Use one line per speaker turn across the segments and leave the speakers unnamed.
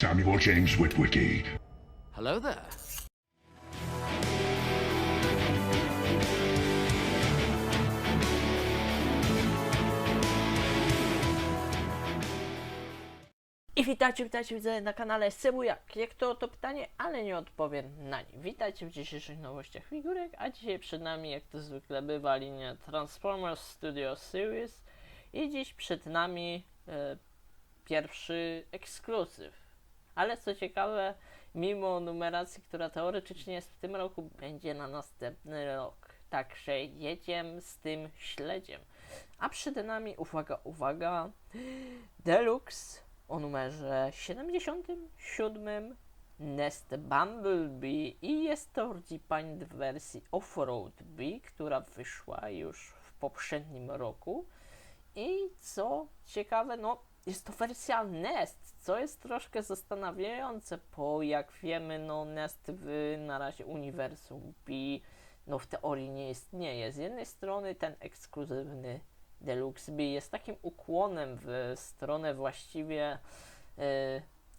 Samuel James Witwicky.
Hello there.
I witajcie, witajcie widzę na kanale Sebujak. Jak to to pytanie, ale nie odpowiem na nie. Witajcie w dzisiejszych nowościach figurek, a dzisiaj przed nami, jak to zwykle bywa, linia Transformers Studio Series. I dziś przed nami e, pierwszy ekskluzyw. Ale co ciekawe, mimo numeracji, która teoretycznie jest w tym roku, będzie na następny rok. Także jedziemy z tym śledziem. A przed nami, uwaga, uwaga, Deluxe o numerze 77 Nest Bumblebee i jest to Redefined w wersji Offroad B, która wyszła już w poprzednim roku. I co ciekawe, no jest to wersja Nest, co jest troszkę zastanawiające, bo jak wiemy, no Nest w na razie uniwersum B no w teorii nie istnieje. Z jednej strony ten ekskluzywny Deluxe B jest takim ukłonem w stronę właściwie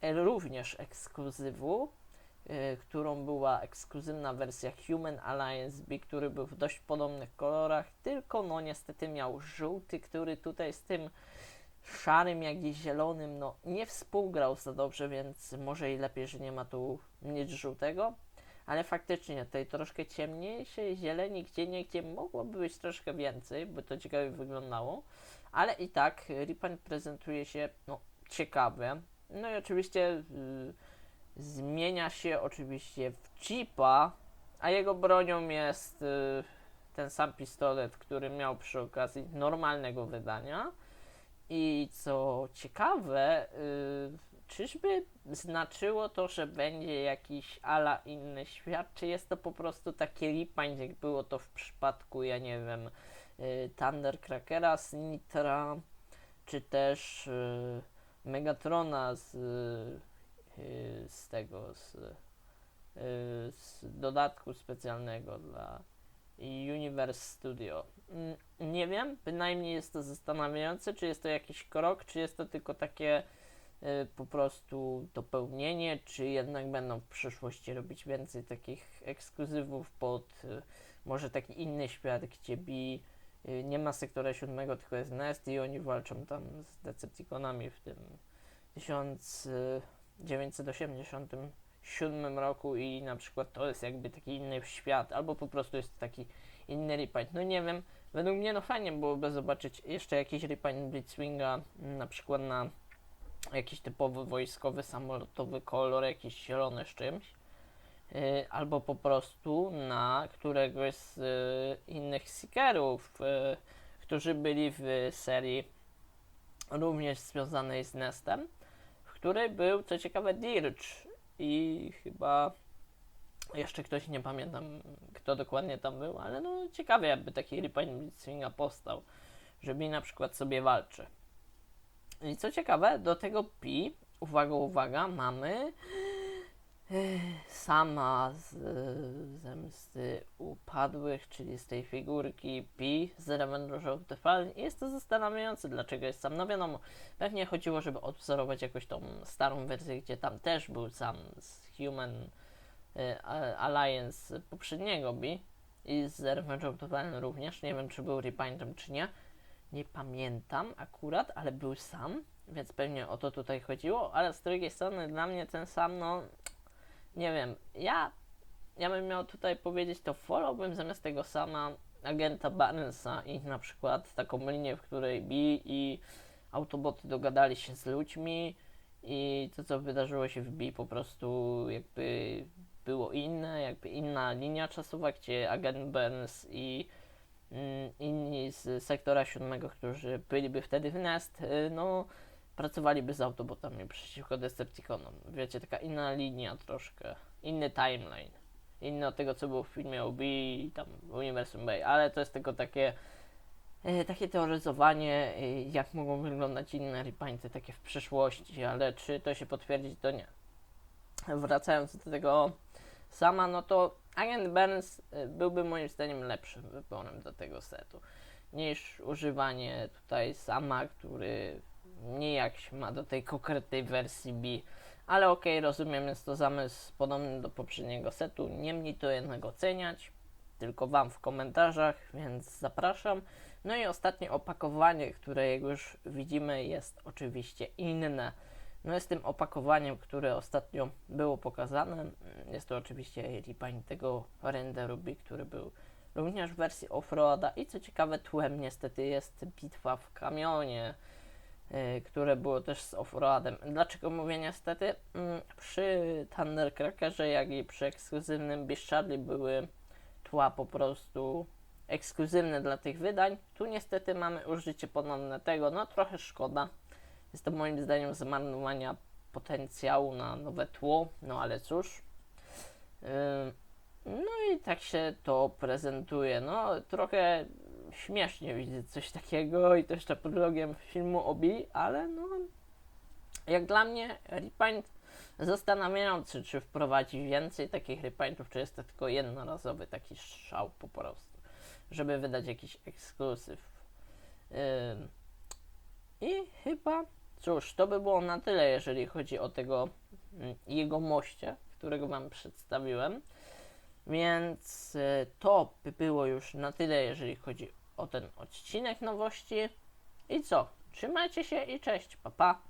e, również ekskluzywu, e, którą była ekskluzywna wersja Human Alliance B, który był w dość podobnych kolorach, tylko no niestety miał żółty, który tutaj z tym szarym, jak i zielonym, no nie współgrał za dobrze, więc może i lepiej, że nie ma tu nic żółtego. Ale faktycznie tej troszkę ciemniejszej zieleni, gdzie niegdzie mogłoby być troszkę więcej, by to ciekawie wyglądało. Ale i tak Ripan prezentuje się no. No i oczywiście y, zmienia się oczywiście w Jeepa, a jego bronią jest y, ten sam pistolet, który miał przy okazji normalnego wydania. I co ciekawe, y, czyżby znaczyło to, że będzie jakiś ala inny świat, czy jest to po prostu takie lipań, jak było to w przypadku, ja nie wiem, y, Thundercrackera z Nitra, czy też y, Megatrona z, z tego, z, z dodatku specjalnego dla Universe Studio. Mm, Nie wiem, bynajmniej jest to zastanawiające, czy jest to jakiś krok, czy jest to tylko takie y, po prostu dopełnienie, czy jednak będą w przyszłości robić więcej takich ekskluzywów pod y, może taki inny świat, gdzie Bi y, nie ma sektora siódmego, tylko jest Nest i oni walczą tam z Decepticonami w tym 1987 roku i na przykład to jest jakby taki inny świat, albo po prostu jest taki inny repaint. No nie wiem, według mnie no fajnie byłoby zobaczyć jeszcze jakiś repaint Blitzwinga, m, na przykład na jakiś typowy wojskowy, samolotowy kolor, jakiś zielony z czymś. Yy, albo po prostu na któregoś z yy, innych seekerów, yy, którzy byli w serii również związanej z Nestem, w której był, co ciekawe, Dirge i chyba jeszcze ktoś, nie pamiętam kto dokładnie tam był, ale no ciekawie jakby taki Repaint Blitzwinga powstał, żeby na przykład sobie walczy. I co ciekawe, do tego Pi, uwaga, uwaga, mamy sama z Zemsty Upadłych, czyli z tej figurki Pi z Revenge of the Fallen. Jest to zastanawiające, dlaczego jest sam. No wiadomo, pewnie chodziło, żeby odwzorować jakoś tą starą wersję, gdzie tam też był sam z Human e, Alliance poprzedniego Bi i z Revenge of the Fallen również. Nie wiem, czy był repaintem, czy nie. Nie pamiętam akurat, ale był sam, więc pewnie o to tutaj chodziło, ale z drugiej strony dla mnie ten sam, no nie wiem, ja, ja bym miał tutaj powiedzieć, to wolałbym zamiast tego sama agenta Barnesa i na przykład taką linię, w której Bi i Autoboty dogadali się z ludźmi i to, co wydarzyło się w Bi po prostu jakby było inne, jakby inna linia czasowa, gdzie agent Barnes i mm, inni z sektora siódmego, którzy byliby wtedy w Nest, y, no pracowaliby z Autobotami przeciwko Decepticonom. Wiecie, taka inna linia troszkę, inny timeline. Inny od tego, co było w filmie OB i tam w Uniwersum Bay, ale to jest tylko takie e, takie teoryzowanie, e, jak mogą wyglądać inne repainty takie w przyszłości, ale czy to się potwierdzi, to nie. Wracając do tego sama, no to Agent Burns e, byłby moim zdaniem lepszym wyborem do tego setu niż używanie tutaj sama, który nijak się ma do tej konkretnej wersji B, Ale okej, rozumiem, jest to zamysł podobny do poprzedniego setu. Niemniej to jednak oceniać. Tylko Wam w komentarzach, więc zapraszam. No i ostatnie opakowanie, które jak już widzimy jest oczywiście inne. No jest tym opakowaniem, które ostatnio było pokazane. Jest to oczywiście repaint tego Renderuby, który był również w wersji offroada i co ciekawe tłem niestety jest bitwa w kamionie, które było też z offroadem. Dlaczego mówię niestety? Mm, Przy Thundercrackerze jak i przy ekskluzywnym Beast Charlie były tła po prostu ekskluzywne dla tych wydań. Tu niestety mamy użycie ponowne tego, no trochę szkoda. Jest to moim zdaniem zmarnowania potencjału na nowe tło, no ale cóż. Ym, No i tak się to prezentuje. No trochę śmiesznie widzieć coś takiego i to jeszcze pod logiem filmu Obi, ale no jak dla mnie repaint zastanawiający, czy wprowadzi więcej takich repaintów, czy jest to tylko jednorazowy taki szał po prostu, żeby wydać jakiś ekskluzyw. Ym, I chyba, cóż, to by było na tyle, jeżeli chodzi o tego mm, jego moście, którego Wam przedstawiłem. Więc y, to by było już na tyle, jeżeli chodzi o ten odcinek nowości. I co? Trzymajcie się i cześć, papa. Pa.